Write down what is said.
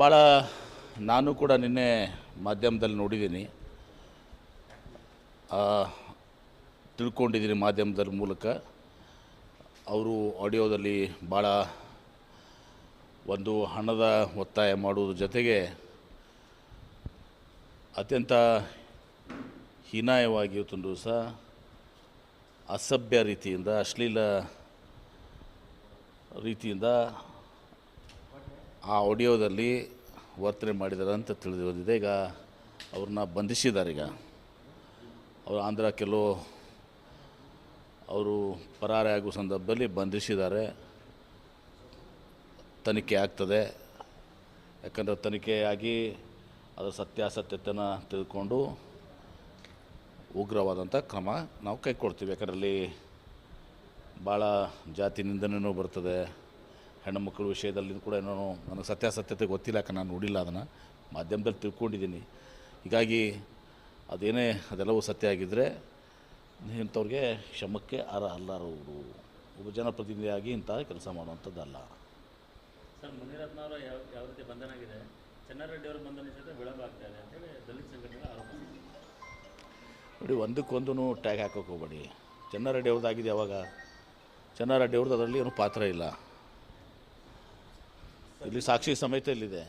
ಭಾಳ ನಾನು ಕೂಡ ನಿನ್ನೆ ಮಾಧ್ಯಮದಲ್ಲಿ ನೋಡಿದ್ದೀನಿ. ತಿಳ್ಕೊಂಡಿದ್ದೀನಿ ಮಾಧ್ಯಮದ ಮೂಲಕ. ಅವರು ಆಡಿಯೋದಲ್ಲಿ ಭಾಳ ಒಂದು ಹಣದ ಒತ್ತಾಯ ಮಾಡುವುದ್ರ ಜೊತೆಗೆ ಅತ್ಯಂತ ಹೀನಾಯವಾಗಿ ಸಹ ಅಸಭ್ಯ ರೀತಿಯಿಂದ, ಅಶ್ಲೀಲ ರೀತಿಯಿಂದ ಆ ಆಡಿಯೋದಲ್ಲಿ ವರ್ತನೆ ಮಾಡಿದ್ದಾರೆ ಅಂತ ತಿಳಿದು ಬಂದಿದೆ. ಈಗ ಅವ್ರನ್ನ ಬಂಧಿಸಿದ್ದಾರೆ ಈಗ. ಅವರು ಆಂಧ್ರ ಕೆಲವು ಅವರು ಪರಾರಿ ಸಂದರ್ಭದಲ್ಲಿ ಬಂಧಿಸಿದ್ದಾರೆ. ತನಿಖೆ ಆಗ್ತದೆ. ಯಾಕಂದರೆ ತನಿಖೆಯಾಗಿ ಅದರ ಸತ್ಯಾಸತ್ಯತೆಯನ್ನು ತಿಳ್ಕೊಂಡು ಉಗ್ರವಾದಂಥ ಕ್ರಮ ನಾವು ಕೈಗೊಳ್ತೀವಿ ಯಾಕಂದರೆ ಅಲ್ಲಿ ಭಾಳ ಜಾತಿ ನಿಂದನೆಯೂ ಬರ್ತದೆ. ಹೆಣ್ಣು ಮಕ್ಕಳ ವಿಷಯದಲ್ಲಿ ಕೂಡ ಏನೋ ನನಗೆ ಸತ್ಯಾಸತ್ಯತೆ ಗೊತ್ತಿಲ್ಲ ಯಾಕೆ ನಾನು ನೋಡಿಲ್ಲ ಅದನ್ನು. ಮಾಧ್ಯಮದಲ್ಲಿ ತಿಳ್ಕೊಂಡಿದ್ದೀನಿ. ಹೀಗಾಗಿ ಅದೇನೇ ಅದೆಲ್ಲವೂ ಸತ್ಯ ಆಗಿದ್ದರೆ ಇಂಥವ್ರಿಗೆ ಶ್ರಮಕ್ಕೆ ಅರ ಅಲ್ಲಾರವರು ಒಬ್ಬ ಜನಪ್ರತಿನಿಧಿಯಾಗಿ ಇಂಥ ಕೆಲಸ ಮಾಡುವಂಥದ್ದಲ್ಲ. ಸರ್ ಮುನಿರತ್ನವರ ಯಾವ ಯಾವ ರೀತಿ ಬಂಧನ ಆಗಿದೆ ಚನ್ನಾರೆಡ್ಡಿ ಅವರ ಬಂಧನ ಜೊತೆ ವಿಳಂಬ ಆಗ್ತಾ ಇದೆ ಅಂತೇಳಿ ದಲಿತ ಸಂಘಟನೆ ಆರೋಪ ನೋಡಿ ಒಂದಕ್ಕೊಂದು ಟ್ಯಾಗ್ ಹಾಕೋಕೆ ಹೋಗ್ಬೇಡಿ. ಚೆನ್ನಾರೆಡ್ಡಿ ಅವ್ರದ್ದು ಆಗಿದೆ ಯಾವಾಗ? ಚೆನ್ನಾರೆಡ್ಡಿ ಅವ್ರದ್ದು ಅದರಲ್ಲಿ ಏನು ಪಾತ್ರ ಇಲ್ಲ. ಇಲ್ಲಿ ಸಾಕ್ಷಿ ಸಮೇತ ಇಲ್ಲಿದೆ.